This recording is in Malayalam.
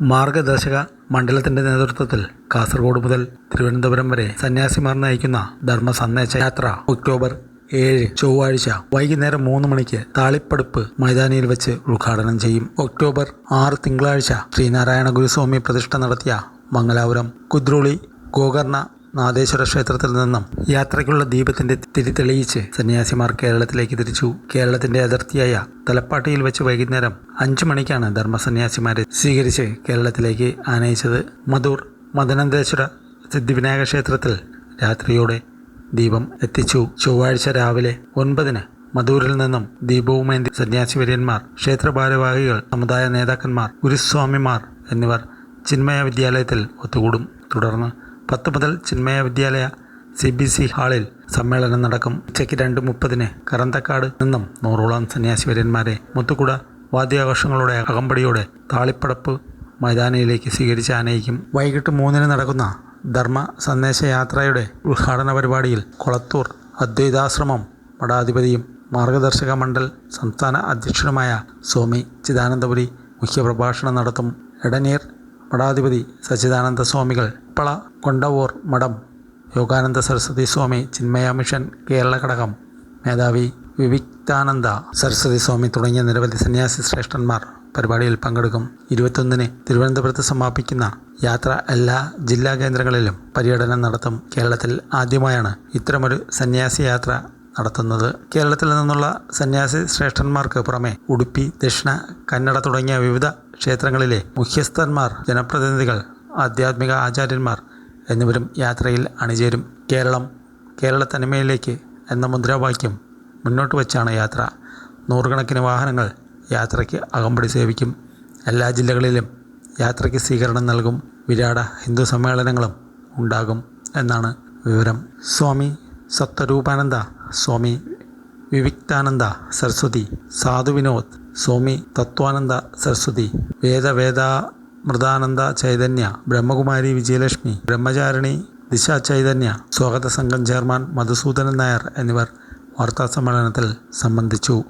മാർഗദർശക മണ്ഡലത്തിന്റെ നേതൃത്വത്തിൽ കാസർഗോഡ് മുതൽ തിരുവനന്തപുരം വരെ സന്യാസിമാർ നയിക്കുന്ന ധർമ്മ സന്ദേശ യാത്ര ഒക്ടോബർ ഏഴ് ചൊവ്വാഴ്ച വൈകുന്നേരം മൂന്ന് മണിക്ക് താളിപ്പടുപ്പ് മൈതാനിയിൽ വെച്ച് ഉദ്ഘാടനം ചെയ്യും. ഒക്ടോബർ ആറ് തിങ്കളാഴ്ച ശ്രീനാരായണ ഗുരുസ്വാമി പ്രതിഷ്ഠ നടത്തിയ മംഗലാപുരം കുദ്രോളി ഗോകർണ നാദേശ്വര ക്ഷേത്രത്തിൽ നിന്നും യാത്രയ്ക്കുള്ള ദീപത്തിന്റെ തിരി തെളിയിച്ച് സന്യാസിമാർ കേരളത്തിലേക്ക് തിരിച്ചു. കേരളത്തിന്റെ അതിർത്തിയായ തലപ്പാട്ടിയിൽ വെച്ച് വൈകുന്നേരം അഞ്ചു മണിക്കാണ് ധർമ്മസന്യാസിമാരെ സ്വീകരിച്ച് കേരളത്തിലേക്ക് ആനയിച്ചത്. മധൂർ മദനന്തേശ്വര സിദ്ധിവിനായക ക്ഷേത്രത്തിൽ രാത്രിയോടെ ദീപം എത്തിച്ചു. ചൊവ്വാഴ്ച രാവിലെ ഒൻപതിന് മധൂരിൽ നിന്നും ദീപവുമേന്തി സന്യാസി ക്ഷേത്രഭാരവാഹികൾ ക്ഷേത്ര ഭാരവാഹികൾ സമുദായ നേതാക്കന്മാർ ഗുരുസ്വാമിമാർ എന്നിവർ ചിന്മയ വിദ്യാലയത്തിൽ ഒത്തുകൂടും. തുടർന്ന് പത്ത് മുതൽ Chinmaya Vidyalaya C B C ഹാളിൽ സമ്മേളനം നടക്കും. ഉച്ചയ്ക്ക് രണ്ട് മുപ്പതിന് കറന്തക്കാട് നിന്നും നൂറോളം സന്യാസിവര്യന്മാരെ മുത്തുകുട വാദ്യാഘോഷങ്ങളുടെ അകമ്പടിയോടെ താളിപ്പടപ്പ് മൈതാനിയിലേക്ക് സ്വീകരിച്ച് ആനയിക്കും. വൈകിട്ട് മൂന്നിന് നടക്കുന്ന ധർമ്മ സന്ദേശയാത്രയുടെ ഉദ്ഘാടന പരിപാടിയിൽ കൊളത്തൂർ അദ്വൈതാശ്രമം മഠാധിപതിയും മാർഗദർശക മണ്ഡൽ സംസ്ഥാന അധ്യക്ഷനുമായ സ്വാമി ചിദാനന്ദപുരി മുഖ്യപ്രഭാഷണം നടത്തും. എടനീർ മഠാധിപതി സച്ചിദാനന്ദ സ്വാമികൾ പള കൊണ്ടവൂർ മഠം യോഗാനന്ദ സരസ്വതി സ്വാമി ചിന്മയ മിഷൻ കേരള ഘടകം മേധാവി വിവിക്താനന്ദ സരസ്വതി സ്വാമി തുടങ്ങിയ നിരവധി സന്യാസി ശ്രേഷ്ഠന്മാർ പരിപാടിയിൽ പങ്കെടുക്കും. ഇരുപത്തൊന്നിന് തിരുവനന്തപുരത്ത് സമാപിക്കുന്ന യാത്ര എല്ലാ ജില്ലാ കേന്ദ്രങ്ങളിലും പര്യടനം നടത്തും കേരളത്തിൽ ആദ്യമായാണ് ഇത്തരമൊരു സന്യാസി യാത്ര നടത്തുന്നത്. കേരളത്തിൽ നിന്നുള്ള സന്യാസി ശ്രേഷ്ഠന്മാർക്ക് പുറമെ ഉടുപ്പി ദക്ഷിണ കന്നഡ തുടങ്ങിയ വിവിധ ക്ഷേത്രങ്ങളിലെ മുഖ്യസ്ഥന്മാർ ജനപ്രതിനിധികൾ ആധ്യാത്മിക ആചാര്യന്മാർ എന്നിവരും യാത്രയിൽ അണിചേരും. കേരളം കേരള തനിമയിലേക്ക് എന്ന മുദ്രാവാക്യം മുന്നോട്ട് വച്ചാണ് യാത്ര. നൂറുകണക്കിന് വാഹനങ്ങൾ യാത്രയ്ക്ക് അകമ്പടി സേവിക്കും. എല്ലാ ജില്ലകളിലും യാത്രയ്ക്ക് സ്വീകരണം നൽകും. വിരാട ഹിന്ദു സമ്മേളനങ്ങളും ഉണ്ടാകും എന്നാണ് വിവരം. സ്വാമി സത്വരൂപാനന്ദ സ്വാമി വിവിക്താനന്ദ സരസ്വതി സാധു വിനോദ് സ്വാമി തത്വാനന്ദ സരസ്വതി വേദവേദാമൃതാനന്ദ ചൈതന്യ ബ്രഹ്മകുമാരി വിജയലക്ഷ്മി ബ്രഹ്മചാരിണി ദിശ ചൈതന്യ സ്വാഗത സംഘം ചെയർമാൻ മധുസൂദനൻ നായർ എന്നിവർ വാർത്താ സമ്മേളനത്തിൽ സംബന്ധിച്ചു.